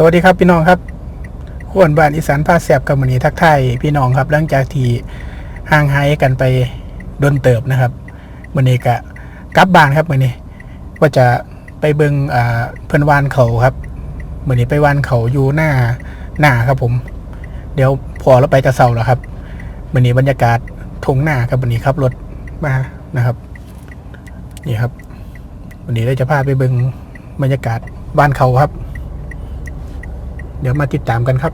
สวัสดีครับพี่น้องครับขวนบ้านอีสานพาแสบกับมือนีทักทายพี่น้องครับหลังจากที่ห่างหายกันไปโดนเติบนะครับมือนีกะกลับบ้านครับมือนีว่าจะไปเบิงอ่าเพิ่นวานเขาครับมือนีไปวานเขาอยู่หน้าหน้าครับผม เดี๋ยวพอเราไปจะเศร้าแล้วครับมือนีบรรยากาศทงหน้าครับมือนีครับรถมานะครับนี่ครับวันนี้เราจะพาไปเบิงบรรยากาศบ้านเขาครับ เดี๋ยวมาติดตามกันครับ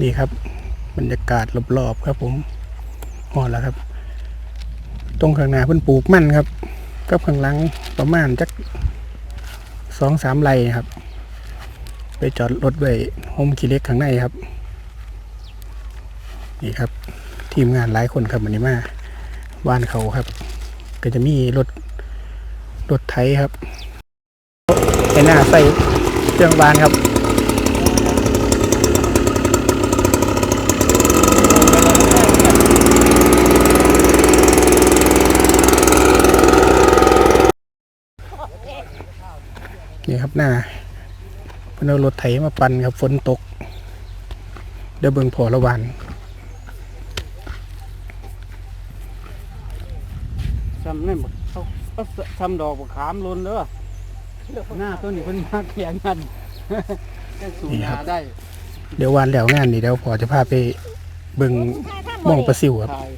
นี่ครับ บรรยากาศรอบๆครับผมหอดแล้วครับ ตรงข้างหน้าเพิ่นปลูกมันครับกับข้างหลังประมาณจักสองสามไร่ครับ ไปจอดรถไว้โฮมคีเล็กข้างในครับ นี่ครับ ทีมงานหลายคนครับวันนี้มาบ้านเขาครับ ก็จะมีรถรถไถครับไปหน้าใส่เครื่องบานครับนี่ครับหน้าเพิ่นเอารถไถมาปั่นครับฝนตกเดี๋ยวเบิ่งพอละวัน ซ้ำนี่หมดเขาเขาซ้ำดอกบักขามลนเด้อหน้าตัวนี้เพิ่นมาแข่งกันจะสูงหาได้เดี๋ยววันแล้วงานนี่เดี๋ยวพอจะพาไปเบิ่งหมองประสิวครับ ถ่าย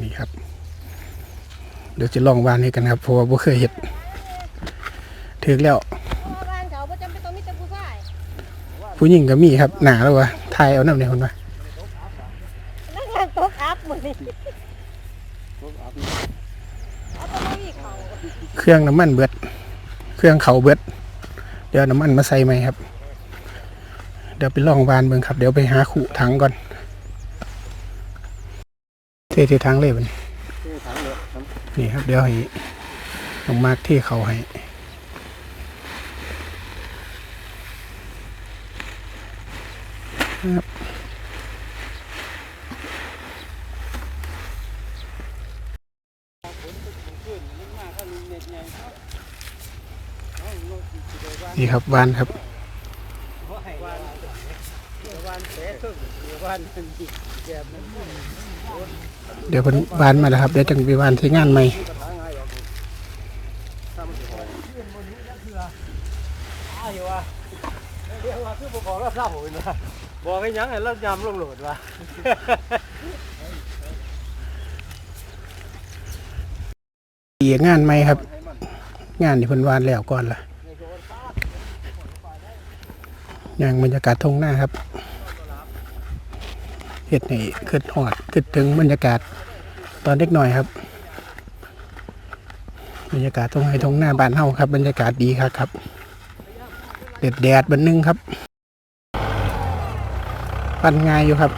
นี่ครับ เดี๋ยวจะลองวานให้กันครับเพราะว่าบ่เคยเห็ดถึกแล้ว บ้านเขาบ่จำเป็นต้องมีแต่ผู้ชาย ผู้หญิงก็มีครับ หนาแล้ววะทายเอาน้ำเนี่ยคนว่า นักงานตกอัพมื้อ นี้พวกอาบเอาตมาอีกเขาเครื่องน้ำมันเบิด เครื่องเขาเบิด เดี๋ยวน้ำมันมาใส่ไหมครับ เดี๋ยวไปลองวานเบิ่งครับ เดี๋ยวไปหาขู่ถังก่อนเทเทถังเลยบัดนที่ถังครับนี่ครับ เดี๋ยวให้น้องมากที่เขาให้ครับวา นครับวันเสร็จวันเดี๋ยวเพิ่นวานมาแล้วครับเดี๋ยวจังไปวานใช้งานใหม่อ้ายว่าเรียกว่าคือบอกเราเศร้าเห็นว่าบอกให้ยังให้เรายำลงโหลดว่าปีงานใหมครับ งานที่เพิ่นวานแล้วก่อนล่ะอย่างบรรยากาศทงหน้าครับเฮ็ดให้ขึ้นหอดขึ้นถึงบรรยากาศตอนเล็กหน่อยครับ บรรยากาศทงไห้ทงหน้าบ้านเฮาครับ บรรยากาศดีครับครับเด็ดแดดบันนึงครับ ปั่นง่ายอยู่ครับ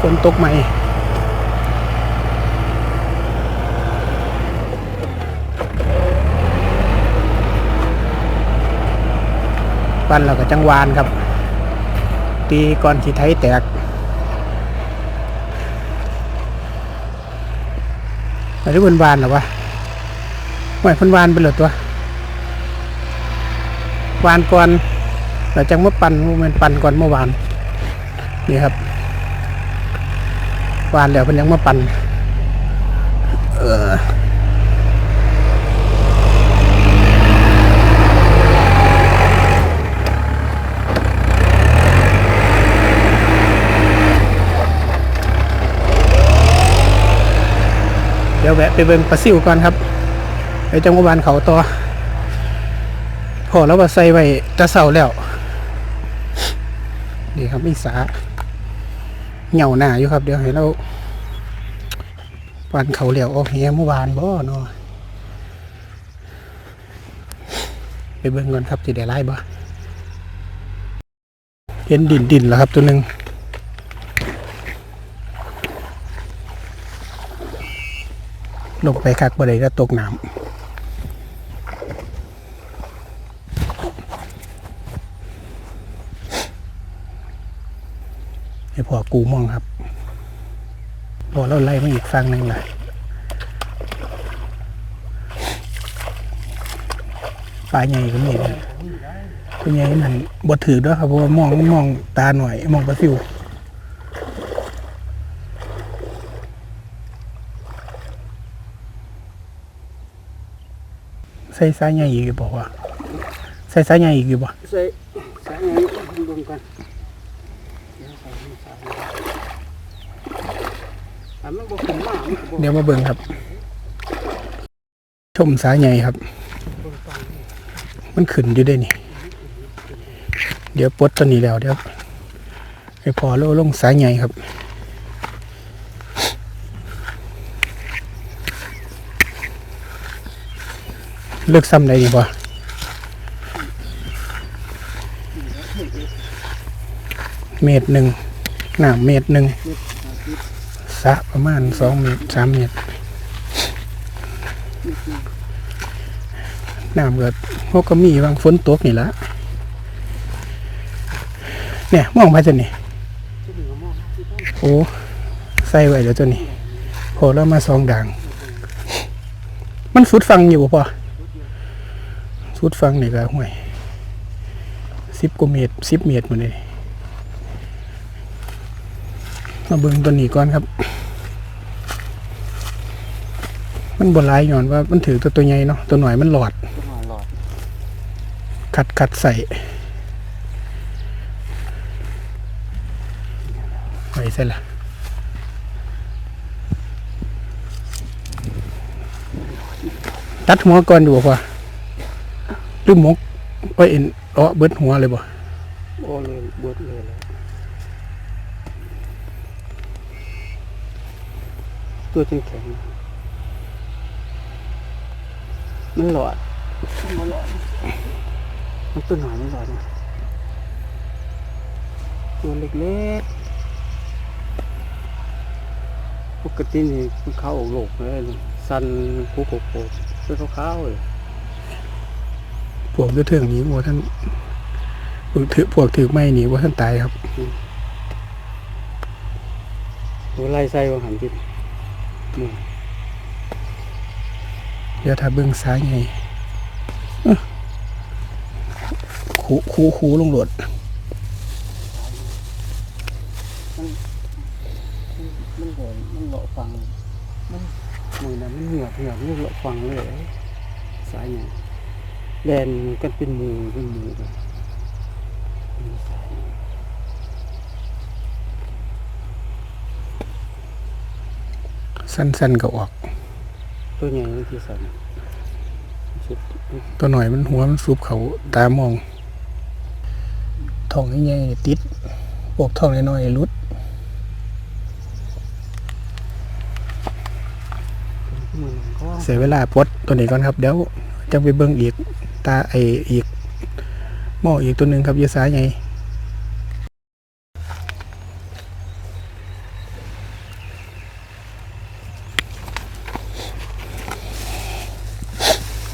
ฝนตกใหม่ ปั้นแล้วก็จังหวานครับ ตีก่อนที่ไทยแตกอะไรบนวานหรอวะไม่พันวานไปเลยตัววานก่อนแล้วจังมาปั่นมเมนปั่นก่อนเมื่อวานนี่ครับวานแล้วเพิ่นยังมาปั่นเออ ดี๋ยวแวะไปเบิ่งปลาซิวก่อนครับไปจังหวัดบานเขาต่อพอแล้วว่าใส่ไว้จะเศร้าแล้วนี่ครับมีสาเหงาหน้าอยู่ครับ เดี๋ยวให้เราปานเขาเหลียวออกเฮียเมื่อวานบ่เนาะไปเบิ่งก่อนครับจะได้ไล่บ่เห็นดินดินแล้วครับตัวหนึ่ง ลงไปคักบ่ได้ก็ตกน้ำให้พอกูมองครับพอเราไล่มาอีกฟังหนึ่งเลยปลาใหญ่ก็มีนะปลาใหญ่นั่นบดถือด้วยครับเพราะว่ามองมองตาหน่อย มองประสิว ใส่สายใหญ่อีกอยู่บอกว่าใส่สายใหญ่อีกอยู่บ่ใส่ใส่ไงรวมกันเดี๋ยให้ใส่แต่มันบ่ขึ้นมามันเดี๋ยวมาเบิ่งครับ ชมสายใหญ่ครับ มันขึ้นอยู่ได้นี่ เดี๋ยวปลดตัวนี้แล้วเดี๋ยวให้พอโลลงสายใหญ่ครับ ลือกซ้ำไหนดีบ่เมตรหนึ่งหน้าเมตรหนึ่งสะประมาณสองเมตรสามเมตรน้ำเกิดพวกก็มีบางฝนตกนี่ละเนี่ยมองไปตัวนี้โอ้ใส่ไว้เดี๋ยวตัวนี้พอแล้วมาซองด่าง มันสุดฟังอยู่บ่พอ สุดฟังนี่ก็ห่วยสิบกว่าเมตรสิบเมตรหมดเลยมาเบิ่งตัวนี้ก่อนครับ มันบนลายย้อนว่ามันถือตัวตัวใหญ่เนาะตัวหน่อยมันหลอด ขัดขัดใส่ไว้เสร็จละตัดหัวก่อนดูบ่ว่า หรือหมกไปเอ็นเอ้อเบิดหัวเลยบ่โอ้เลยเบิดเลยแหละตัวแข็งแข็งมันหลอดมันหลอดมันตัวหน่อยมันหลอดนะตัวเล็กๆปกตินี่มันเข้าโลกเลย สันผูกโผล่เสื้อขาวๆเลย พวกเถื่องๆนี้บ่ท่านพวกถือพวกถือไม้หนีบ่ท่านตายครับหัวไล่ใส่บางหันจิตมือเดี๋ยวถ้าเบิ่งซ้ายไงเอ้อคูคูคูลงโหลดมันเหลมันเลาะฟัง มันมือนั้นมันเหงือกเหงือกมันเลาะฟังเลยสายเนี่ย แลนกันเป็นหมูเป็นหมูกันมีสายสั้นๆก็ออก ตัวใหญ่นี่ที่สั่นสุดตัวหน่อยมันหัวมันซุบเขาตามองท้องใหญ่ๆนี่ติดพวกท้องน้อยๆรุดมือนั้นก็เสียเวลาปลดตัวนี้ก่อนครับ เดี๋ยวจะไปเบิ่งอีก ตาไออีกหม้ออีกตัวหนึ่งครับยาสาใหญ่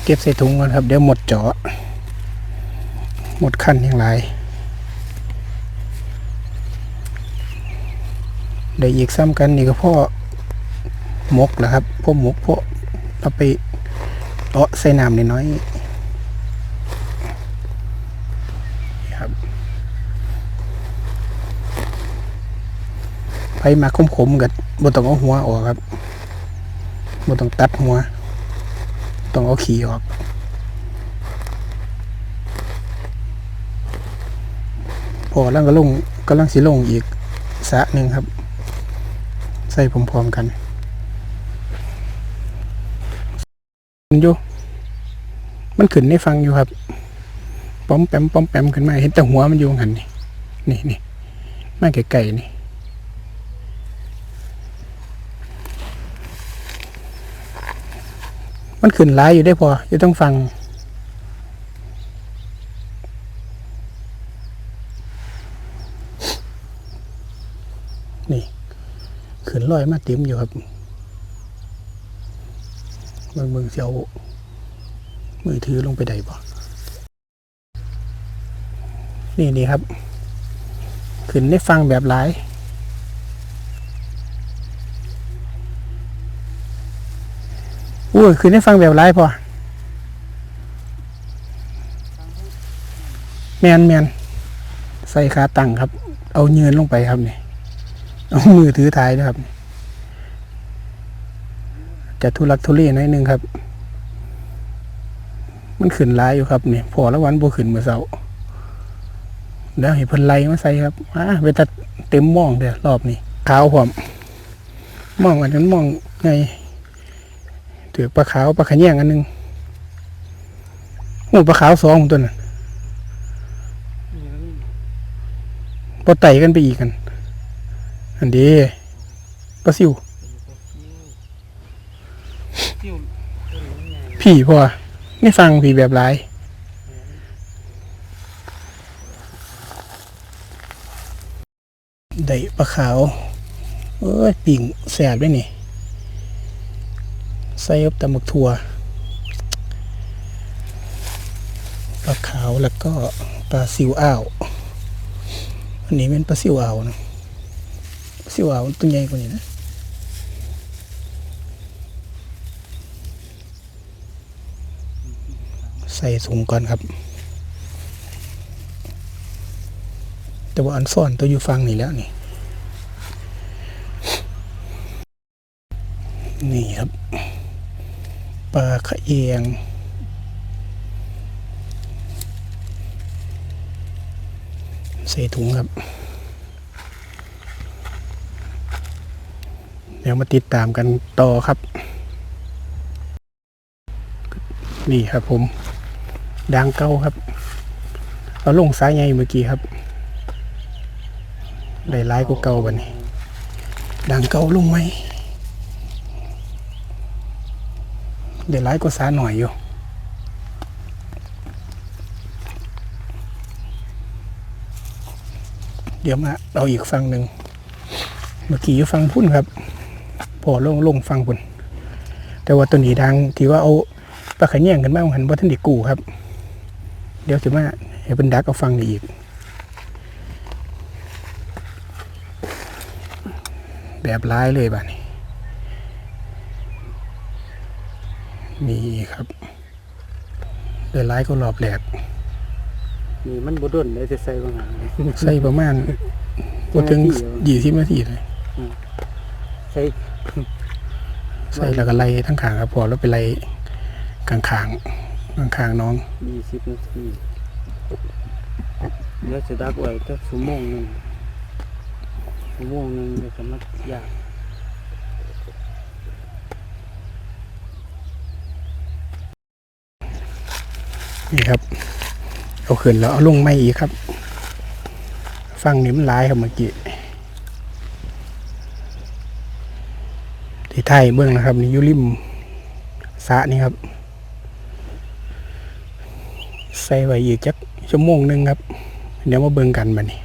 เก็บใส่ถุงก่อนครับ เดี๋ยวหมดเจาะหมดขั้นอย่างไรเดี๋ยวอีกซ้ำกันนี่ก็พ่อมกแหละครับพ่อมกพ่อเอาไปเตาะใส่น้ำนิดน้อยครับ ไปมาคมๆกับบต้องเอาหัวออกครับบต้องตัดหัว ต้องเอาขี้ออก พอแล้วก็ลงกำลังสิลงอีกสะหนึ่งครับ ใส่พร้อมๆกันมันอยู่มันขึ้นในฟังอยู่ครับป้อมแปมป้อมแปมขึ้นมาเห็นแต่หัวมันอยู่หันนี่นี่นี่มาไกลๆนี่ มันขึ้นหลายอยู่ได้พอจะต้องฟัง นี่ขึ้นลอยมาเต็มอยู่ครับเมืองเมืองเสียวมือถือลงไปได้บ่นี่นี่ครับ ขึ้นได้ฟังแบบหลาย อ้ยคือได้ฟังแบบไรพอแมนแมนใส่ขาตั้งครับ เอาเยืนลงไปครับนี่เอามือถือท้ายด้วยครับ จะทุลักทุเลหน่อยนึงครับ มันขึ้นร้ายอยู่ครับนี่พอละวันบ่ขึ้นเมื่อเช้าแล้วเห็นพิ่นไลมาใส่ครับอ่าเวลาเต็มม่องเด้อรอบนี้ขาวพร้อมม่องอันนั้นม่องไง ถือปลาขาวปลาขะแยงอันหนึ่งโอ้ปลาขาวสองตัวน่ะพอไต่กันไปอีกกัน อันเดีปลาซิวติ้วตัวนี้ไงผีพ่อไม่ฟังผีแบบไรได้ปลาขาว เอ้ยปิ่งแสบด้วยนี่ ใส่กับตำบักถั่วปลาขาวแล้วก็ปลาซิวอ้าว อันนี้เป็นปลาซิวอ้าวนะปลาซิวอ้าวตัวใหญ่กว่านี้นะใส่ถุงก่อนครับ แต่ว่าอันซ่อนตัวอยู่ฟังนี่แล้วนี่ครับ ปลาขะเอียง ใส่ถุงครับ เดี๋ยวมาติดตามกันต่อครับ นี่ครับผมดังเก้าครับเอาลงสายใหญ่เมื่อกี้ครับ ได้ร้ายกว่าเก่าบันนี้ดังเก่าลงไหม ได้ร้ายกว่าสาหน่อยอยู่เดี๋ยวมาเอาอีกฟังหนึ่งเมื่อกี้ฟังพุ่นครับพอลงลงฟังพุ่นแต่ว่าตัวนี้ดังที่ว่าเอาปลาขะแยงกันบ้างหันว่าท่านดีกูครับ เดี๋ยวจะมาให้เป็นดักเอาฟังนี่อีก แบบร้ายเลยบ้านี้ นี่ครับเดือร้ายก็รอบแหลกนี่มันบ่ดนได้จะใส่บางหันใส่ประมาณบ่ถึงยี่สิบนาทีเลยใส่ใส่แล้วก็ไล่ทั้งขางครับพอแล้วไปไล่กลางขางกลางขางน้องยี่สิบนาทีเดี๋ยวจะดักไว้สักชั่วโมงหนึงชั่วโมงหนึงเดี๋ยวจะมายาก นี่ครับ เอาขึ้นแล้วเอาลงไม่อีกครับ ฟังนี่มันร้ายครับเมื่อกี้ที่ไทยเบื้องนะครับ นี่ยุริมสะนี่ครับ ใส่ไว้อีกจักชั่วโมงหนึ่งครับ เดี๋ยวมาเบิ่งกันมานี่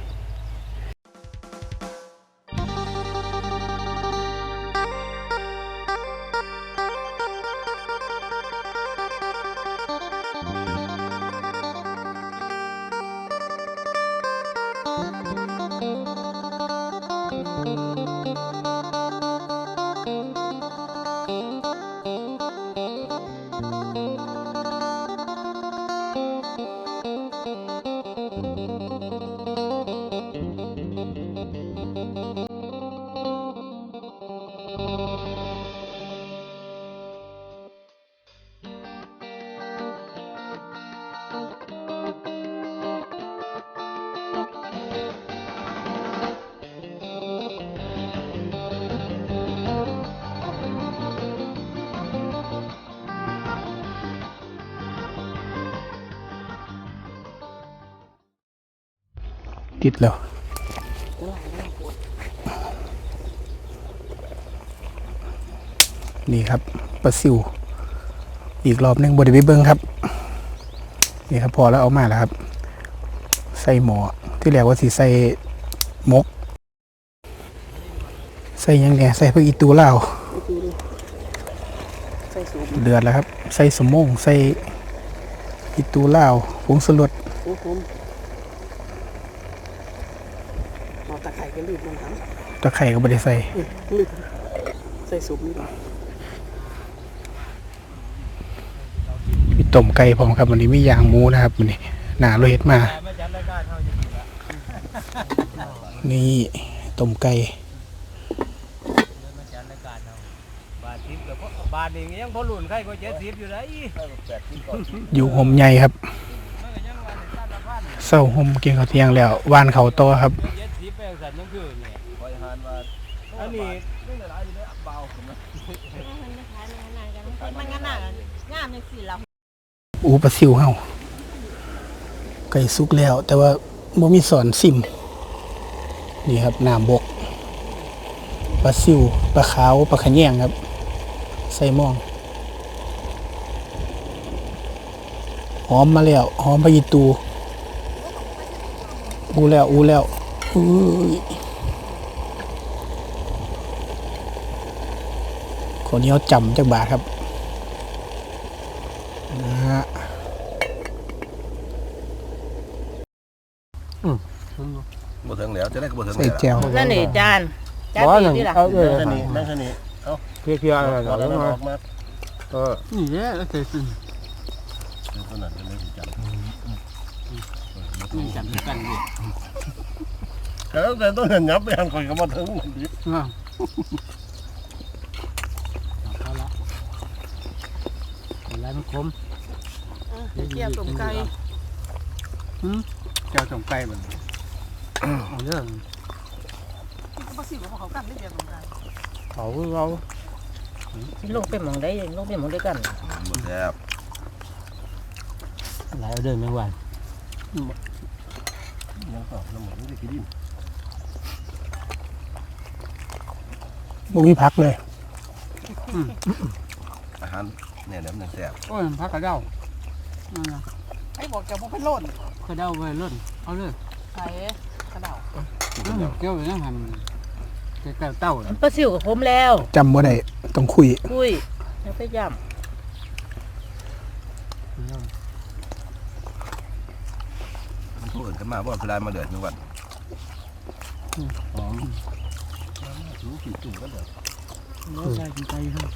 ิดแล้วนี่ครับปลาซิว อีกรอบหนึงบไดไปเบิ้งครับ นี่ครับพอแล้วเอามาแล้วครับ ใส่หมอที่แรกว่าสิใส่มก ใส่ยังเนี่ยใส่เพื่ออีตูเหล้าเดือดแล้วครับ ใส่สมงใส่อีตูเหล้าผงสลด โอ้ผมเอา ตะไคร้กันรีบลงครับตะไคร่ก็ไม่ได้ใส่รีบใส่สูบนี่ก่อนต้มไก่พร้อมครับวันนี้มีย่างหมูนะครับวันนี้หนาเราเฮ็ดมาไม่จัดรายการเท่าจะดีละนี่ต้มไก่ไม่จัดรายการเท่าบาททิพย์กับพบาทนี่ยังพอหลุนใครก็เจ็ดสิบอยู่ได้อีแปดสิบก่อนอยู่ห่มใหญ่ครับมันก็ยังวันสั้นละพันเศร้าห่มกินข้าวเที่ยงแล้ววานเขาโตอครับ อันนี้นี่หลายอยู่ได้เบาขึ้นมนไม่ขายมันงามงานหนักงามเป็นสี่เราอูปลาซิวเฮาไก่สุกแล้ว แต่ว่าบ่มีสอนซิม นี่ครับน้ำบกปลาซิวปลาขาวปลาขะแยงครับ ใส่หม่องหอมมาแล้วหอมพะยีตูอูแล้วอูแล้วอุ้ย คนนี้เขาจำจากบาทครับนะฮะบ่ถึงแล้วจะได้ก็บ่ถึงใส่แจวนั่นนี่จานจานบ่ดีนั่นที่ล่ะเอาเออนั่นนี่นั่นนี่เอ้าเพียๆอะไรพอแล้วแล้วอมาอกมาเออนี่แหละแล้วใส่ซึ่งเป็นขนาดนี้จังนี่จับกันดิแล้วแต่ต้องเห็นยับไปทางคนก็มาถึงมันดิ อ่าเอาละ แล้วมันคมเกี่ยวต้มไก่เจ้าต้มไก่เหมันเอาเรื่องก็สิว่าเขากันได้เดียวต้มไก่เขาเราลงไปหมองได้ลงไปหมองได้กันบ่แซ่บหลายเดินไม่ไหวยังต่อน้ำมันไม่ได้กินดินบ่มีพักเลยอาหาร เนี่ยเดี๋ยวมันแซ่บโอ้ยพักกระเด้านั่นนะไอ้บอกจะบอกเป็นโล่นกระเด้าไว้ล่นเอาเลยไอ้กระเดาอืมเกี่ยวกับยังหันเกี่ยวกับเต้าน่ะปลาซิวกับผมแล้วจำบ่ได้ต้องคุยคุยแล้วไปย่มันผู้อื่นกันมาบ่เวลามาเดือดนึงวันหอมรู้กินจุ่มกันเด้อใช่กินไก่ครับ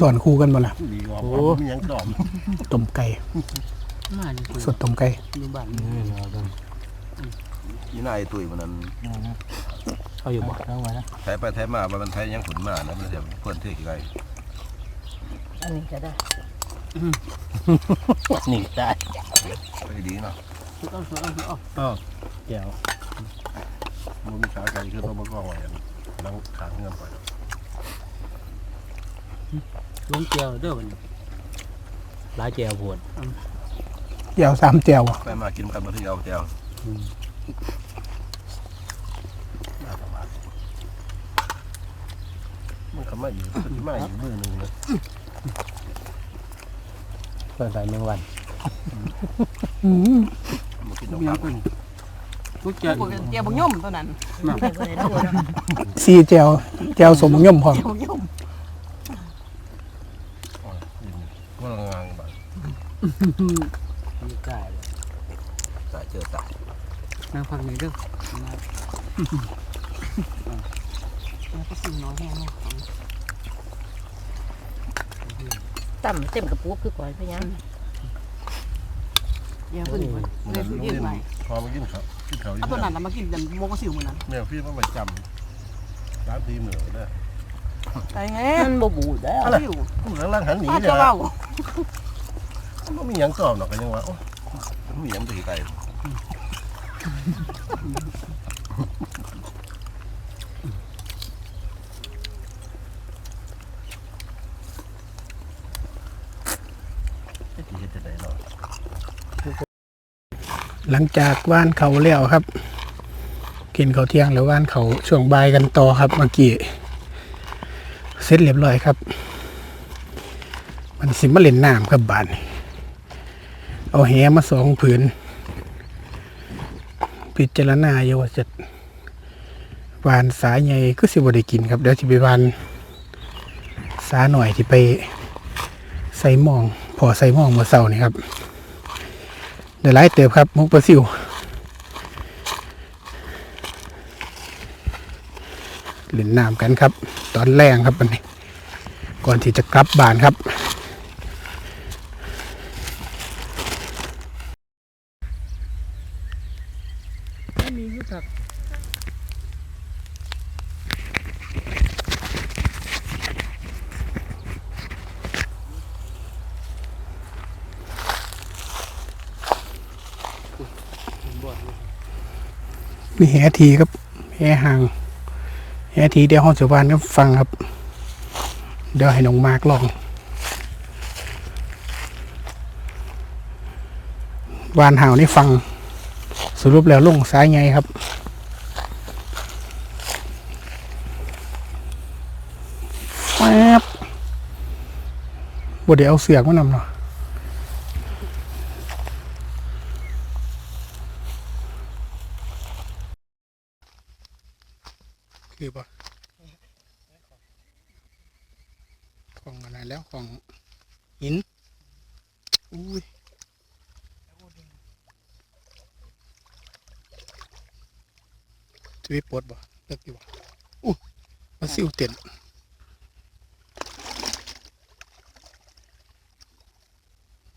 สอนคู่กันบ่ล่ะดีกว่ามีหยังดอมต้มไก่มาอยู่คุยสดต้มไก่อยู่บ้านนี่เรากันอีนายตุ้ยมันนั้นเขาอยู่บ่เอาไว้นะไทยไปไทยมาว่ามันไทยยังขุนมานะมันจะเพิ่นเท่กี่ไงำอันนี้ก็ได้นี่ได้ไปดีเนาะเอาเอาเอาเอาเดี๋ยวมันมีขาไก่คือต้องมากองไว้นั่งขางเงินไป ลุงเจียวเด้อวันนี้หลายเจียวปวดแจวสามแจวอะไปมากินกันมาที่เอาแก้วมันก็มาอยู่มันมาอยู่มือหนึงนะเปิดใส่หนึ่งวันอืมมันกินดอกมีครับคนลูกเจียวเกี่ยวบงย่อมตัวนั้นซีแจวแจวสมย่อมพร้อมบงย่อม ว่าละงางบ้าง มีไก่สายเจอสายนางพักนี้เด้อปลาซิวน้อยแห้งตั้มเต็มกระปุกคือก่อยไปยังเดี๋ยวขึ้นไปเลยซื้อยืดใหม่พอมากินเขากินเขาอยู่เอาตัวนั้นมากินกันโมก็สิวเหมือนนั้นแมวพี่มันไปจำร้านทีเหนือได้ไอ้ไงมันบ่บูดแล้อะไรกูหลังล่างหันหนีป้าเดี๋ยจะวเล่า มันมีหยังตอบหรอกกันยังวะมีหยังตีไก่ที่เห็นจะได้เนาะหลังจากว่านเขาแล้วครับ กินเขาวเที่ยงแล้วว่านเขาช่วงบ่ายกันต่อครับเมื่อกี้เสร็จเรียบร้อยครับ มันสิมาเล่นน้ำครับบานนี้ เอาแหมาสองผืน พิจารณาอยู่ว่าจะวานสายใหญ่ก็สิบได้กินครับ เดี๋ยวจะไปวานสาหน่อยที่ไปใส่หมอง พอใส่หมองเมื่อเสาร์นี่ครับเดี๋ยวไล่เติบครับมุกปลาซิวเล่นน้ำกันครับ ตอนแรงครับวันนี้ ก่อนที่จะกลับบ้านครับ ไม่มีคือผัก มีแหทีครับแหห่างแหทีเดี๋ยวห้องสุวรรณก็ฟังครับ เดี๋ยวให้น้องมากลอง วานห่าวนี่ฟัง สรุปแล้วลงซ้ายไงครับแป๊บบ่เดี๋ยวเอาเสือกมานำเนาะ คือปะของอะไรแล้วของหิน อุ้ยจะไปปวดบ่เลิกดีบ่อู้มาซิวเต็น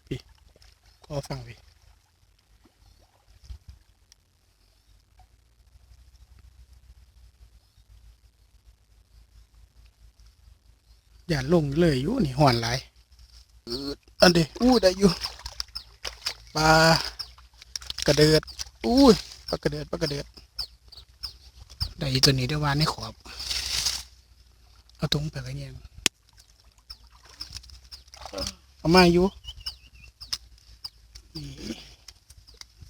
พี่ก็ฟังพี่ อย่าลงเลยอยู่นี่ห่อนหลายอันเดีอู้ได้อยู่ปลากระเดิดอู้ปลากระเดิดปลากระเดิดได้ตัวนี้ได้วานในขอบเอาถุงไปกันยังเอามาอยู่นี่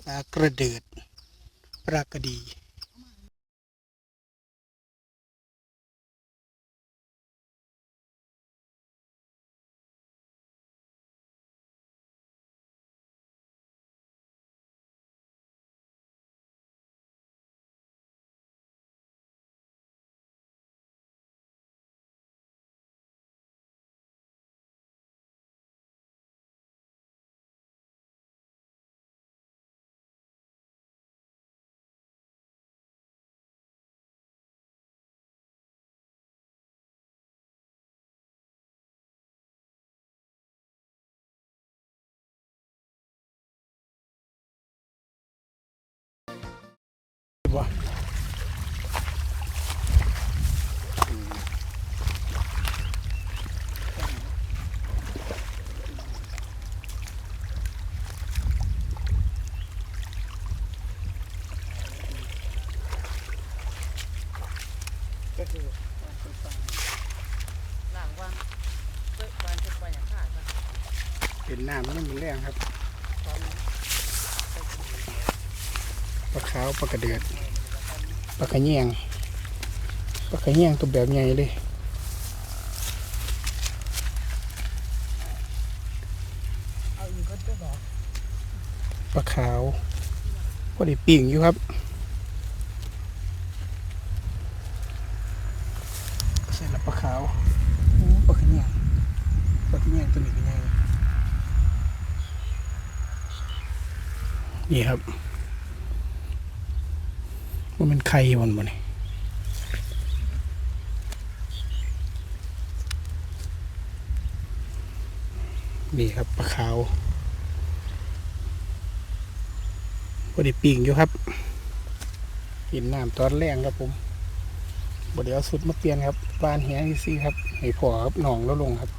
ปลากระเดิดปลากระดี บ่เป็นน้ำมันมันแรงครับปลาขาวปลากระเดือด ปลากระเนียงปลากระเนียงตัวแบบใหญ่เลยปลาขาวก็ได้ปิ่งอยู่ครับใส่ละปลาขาวปลากระเนียงปลากระเนียงตัวนี้เป็นไงนี่ครับ ว่ามันไข่มันบ่นี่นี่ครับปลาขาวบดีปิ่งอยู่ครับกินน้ำตอนแรงครับผมบไดีเอาสุดมาเปลี่ยนครับบานแหงซี่ครับให้พอครับหนองแล้วลงครับ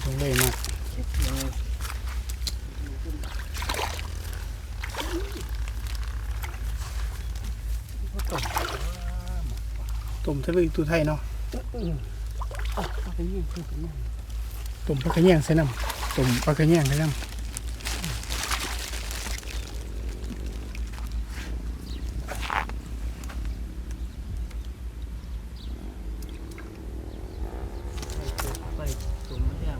ใส่ถุงเลยมากต้มทะเลตูไทยเนาะเอาไปนี่คือกันนี่ต้มปลากระเนียงใส่น้ำต้มปลากระเนียงใส่น้ำ ไปตุ่มแดง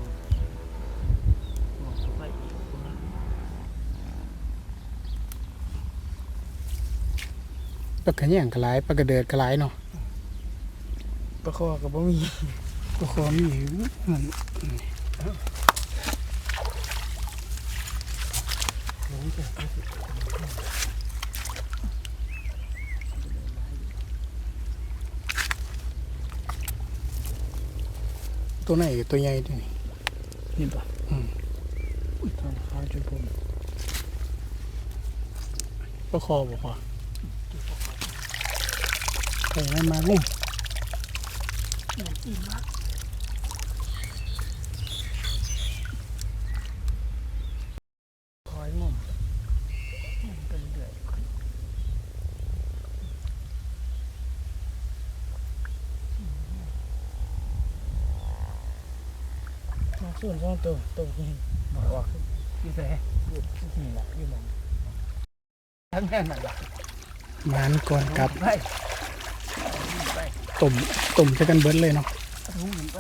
หมดไปอีก ปลากระเนียงกระไรปลากระเดือดกระไรเนาะปลาคอกับบ่มีปลาคอมีมันตัวไหนตัวใหญ่ด้วยนี่นี่ป่ะอืมอุ้ยทางข้าวจนผมก็คอบอ กว่าไปให้มาลุ่มคอยงมงมไปเรื่อยมาส่วนสองตัวตัวนี้บอกว่าพี่แซ่อยู่ที่นี่แหละอยู่หมองทั้งแม่นั่นแหละมานก่อนกลับไปไป ต้มต้มจะกันเบิดเลยเนาะทุ่งไป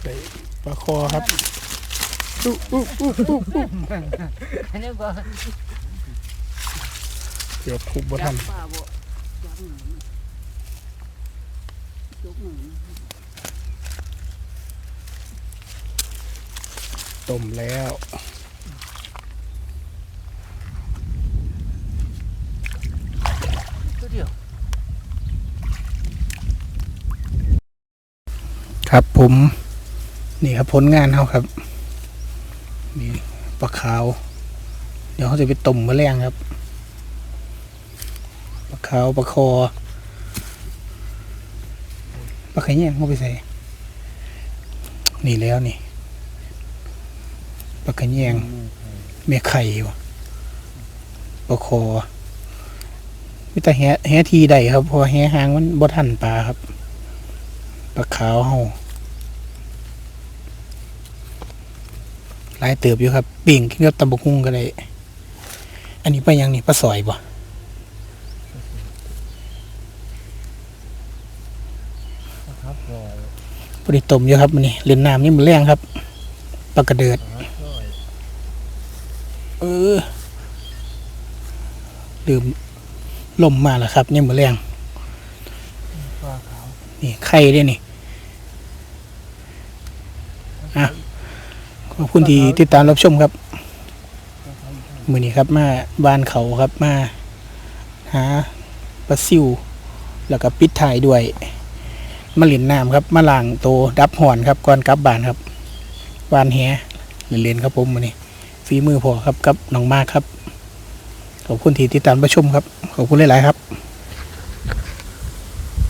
ใส่ปลาคอครับอุ๊อุ๊อุ๊อุ๊อุ๊อันนี้ก็เกือบคุบบ่ทันป้าบ่จับหนูจุกหนูต้มแล้ว ตัวเดียว ครับผมนี่ครับผลงานเขาครับนี่ปลาขาว เดี๋ยวเขาจะไปต้มมะแรงครับปลาขาวปลาคอปลาไข่แยงเขาไปใส่นี่แล้วนี่ปลาไข่แยงเมียไข่วะปลาคอมีแต่แหแหทีใดครับพอแหหางมันบ่ทันปลาครับ ปลาขาวเฮาหลายเติบอยู่ครับปิ่งกินกับตำบักหุ่งก็ได้ อันนี้ปลายังนี่ปลาสอยบ่ครับรอยพอดีต้มอยู่ครับมันนี่เล่นน้ำนี่มันแรงครับปลากระเดิด ครับรอยเออลืมลมมาแล้วครับนี่มันแรงปลาขาว นี่ไข่ด้วยนี่ อะขอบคุณที่ติดตามรับชมครับมือนี้ครับมาบ้านเขาครับมาหาปลาซิว แล้วก็ปิดถ่ายด้วยมาเล่นน้ำครับมาล่างโตดับหอนครับก่อนกลับบ้านครับวานแหเล่นๆครับผมมือนี้ฝีมือพอครับกับน้องมากครับขอบคุณที่ติดตามรับชมครับ ขอบคุณหลาย ๆ ครับ